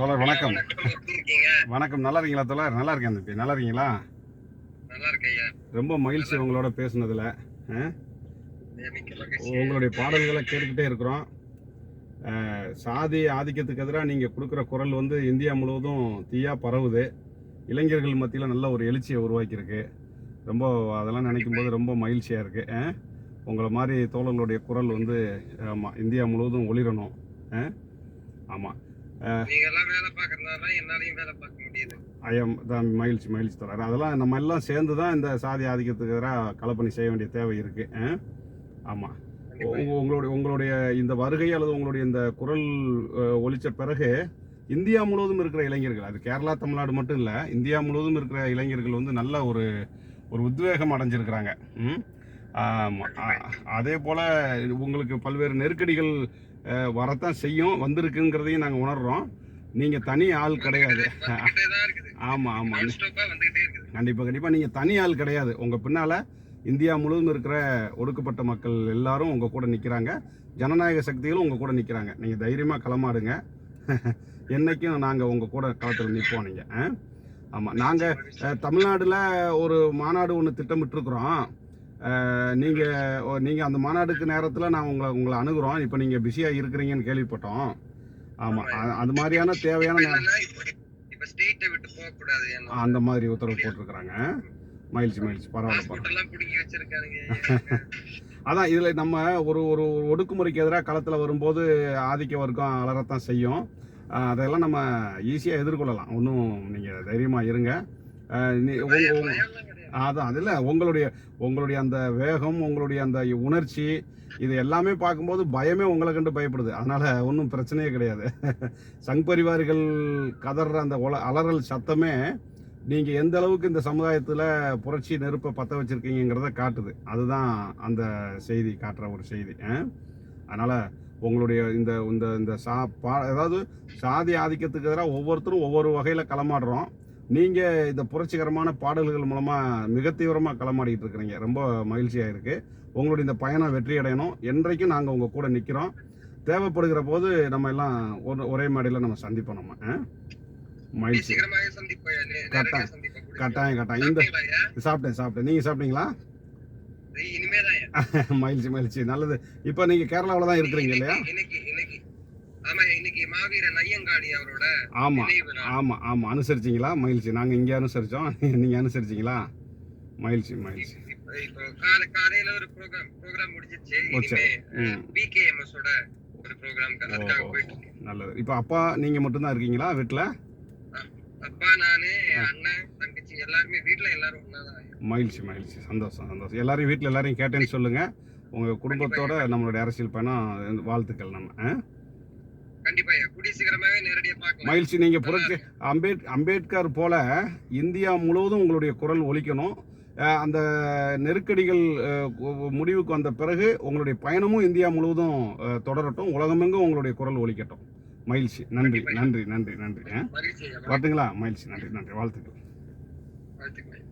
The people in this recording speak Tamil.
தோழர் வணக்கம். வணக்கம். நல்லா இருக்கீங்களா தோழர்? நல்லா இருக்கேன் தம்பி. நல்லா இருக்கீங்களா? ரொம்ப மகிழ்ச்சி உங்களோட பேசுனதுல. உங்களுடைய பாடல்களை கேட்டுக்கிட்டே இருக்கிறோம். சாதி ஆதிக்கத்துக்கு எதிராக நீங்கள் கொடுக்குற குரல் வந்து இந்தியா முழுவதும் தீயா பரவுது. இளைஞர்கள் மத்தியில் நல்ல ஒரு எழுச்சியை உருவாக்கியிருக்கு. ரொம்ப அதெல்லாம் நினைக்கும் போது ரொம்ப மகிழ்ச்சியாக இருக்குது உங்களை மாதிரி தோழர்களுடைய குரல் வந்து ஆமாம் இந்தியா முழுவதும் ஒளிரணும். ஆமாம் ஐயம் தான் மகிழ்ச்சி மகிழ்ச்சி தராரு. அதெல்லாம் நம்ம எல்லாம் சேர்ந்து தான் இந்த சாதி ஆதிக்கத்துக்கு எதிராக கலப்பணி செய்ய வேண்டிய தேவை இருக்கு. ஆ? ஆமா. கண்டிப்பா. உங்க- உங்களுடைய உங்களுடைய இந்த வருகை அல்லது உங்களுடைய இந்த குரல் அஹ், ஒலிச்ச பிறகு இந்தியா முழுவதும் இருக்கிற இளைஞர்கள் அது கேரளா தமிழ்நாடு மட்டும் இல்லை இந்தியா முழுவதும் இருக்கிற இளைஞர்கள் வந்து நல்ல ஒரு ஒரு உத்வேகம் அடைஞ்சிருக்கிறாங்க. அதே போல உங்களுக்கு பல்வேறு நெருக்கடிகள் வரத்தான் செய்யும் வந்திருக்குங்கிறதையும் நாங்கள் உணர்றோம். நீங்க தனி ஆள் கிடையாது. வந்துகிட்டே தான் இருக்குது. ஆமா ஆமா. நான் ஸ்டாப்பா வந்துகிட்டே இருக்குது. கண்டிப்பா கண்டிப்பா. நீங்க தனி ஆள் கிடையாது. உங்க பின்னால இந்தியா முழுவதும் இருக்கிற ஒடுக்கப்பட்ட மக்கள் எல்லாரும் உங்க கூட நிக்கிறாங்க. ஜனநாயக சக்திகளும் உங்க கூட நிக்கிறாங்க. நீங்க தைரியமா களமாடுங்க. என்னைக்கும் நாங்க உங்க கூட களத்துல நிற்போம் நீங்க. ஆ? ஆமா. நாங்க அஹ், தமிழ்நாடுல ஒரு மாநாடு ஒன்று திட்டமிட்டிருக்கிறோம். அஹ், நீங்க ஓ, நீங்க அந்த மாநாடுக்கு நேரத்துல நான் உங்களை உங்களை அணுகுறோம். இப்போ நீங்க பிஸியா இருக்கிறீங்கன்னு கேள்விப்பட்டோம். ஆமா அ- அது மாதிரியான தேவையான அந்த மாதிரி உத்தரவு போட்டிருக்கிறாங்க. மகிழ்ச்சி மகிழ்ச்சி. பரவாயில்ல பரவாயில்ல. அதான் இதுல நம்ம ஒரு ஒரு ஒடுக்குமுறைக்கு எதிராக களத்துல வரும்போது ஆதிக்க வர்க்கம் அலறத்தான் செய்யும். அதெல்லாம் நம்ம ஈஸியா எதிர்கொள்ளலாம். ஒன்றும் நீங்க தைரியமா இருங்க. அதான் அதில் உங்களுடைய உங்களுடைய அந்த வேகம் உங்களுடைய அந்த உணர்ச்சி இது எல்லாமே பார்க்கும்போது பயமே உங்களை கண்டு பயப்படுது. அதனால் ஒன்றும் பிரச்சனையே கிடையாது. சங் பரிவாரிகள் கதற அந்த ஒல அலறல் சத்தமே நீங்கள் எந்த அளவுக்கு இந்த சமுதாயத்தில் புரட்சி நெருப்பை பற்ற வச்சுருக்கீங்கிறத காட்டுது. அதுதான் அந்த செய்தி காட்டுற ஒரு செய்தி. அதனால் உங்களுடைய இந்த இந்த இந்த சா பா அதாவது சாதி ஆதிக்கத்துக்கு எதிராக ஒவ்வொருத்தரும் ஒவ்வொரு வகையில் களமாடுறோம். நீங்கள் இந்த புரட்சிகரமான பாடல்கள் மூலமாக மிக தீவிரமாக களமாடிட்டு இருக்கிறீங்க. ரொம்ப மகிழ்ச்சியாக இருக்குது உங்களுடைய இந்த பயணம் வெற்றி அடையணும். என்றைக்கும் நாங்கள் உங்கள் கூட நிற்கிறோம் தேவைப்படுகிற போது நம்ம எல்லாம் ஒரு ஒரே மேடையில் நம்ம சந்திப்போம் நம்ம ஆ? மகிழ்ச்சி. கட்டாயம். கட்டாயம் கட்டாயம். இந்த? சாப்பிட்டேன் சாப்பிட்டேன். நீங்கள் சாப்பிட்டீங்களா. மகிழ்ச்சி மகிழ்ச்சி. நல்லது. இப்போ நீங்கள் கேரளாவில் தான் இருக்கிறீங்க இல்லையா? ஆமா ஆமாம் அனுசரிச்சிங்களா? மகிழ்ச்சி. நாங்கள் இங்கே அனுசரித்தோம் நீங்கள் அனுசரிச்சிங்களா? மகிழ்ச்சி மகிழ்ச்சி. காலையில ஒரு ப்ரோக்ராம் ப்ரோக்ராம் முடிஞ்சிச்சு நல்லது. இப்போ அப்பா நீங்கள் மட்டும்தான் இருக்கீங்களா வீட்டில் அப்பா நானு அண்ணன் தங்கச்சி எல்லாருமே வீட்ல எல்லாரும் மகிழ்ச்சி மகிழ்ச்சி. சந்தோஷம் சந்தோஷம். எல்லாரையும் வீட்டில் எல்லாரையும் கேட்டேன்னு சொல்லுங்கள் உங்கள் குடும்பத்தோட நம்மளுடைய அரசியல் பயணம் வாழ்த்துக்கள் நம்ம. மகிழ்ச்சி. நீங்கள் புரட்சி அம்பேத் அம்பேத்கர் போல இந்தியா முழுவதும் உங்களுடைய குரல் ஒலிக்கணும். அந்த நெருக்கடிகள் முடிவுக்கு வந்த பிறகு உங்களுடைய பயணமும் இந்தியா முழுவதும் தொடரட்டும். உலகமெங்கும் உங்களுடைய குரல் ஒலிக்கட்டும். மகிழ்ச்சி. நன்றி. நன்றி. நன்றி. நன்றி. ஆ? மகிழ்ச்சி நன்றி. நன்றி. வாழ்த்துக்கள். வாழ்த்துக்கள்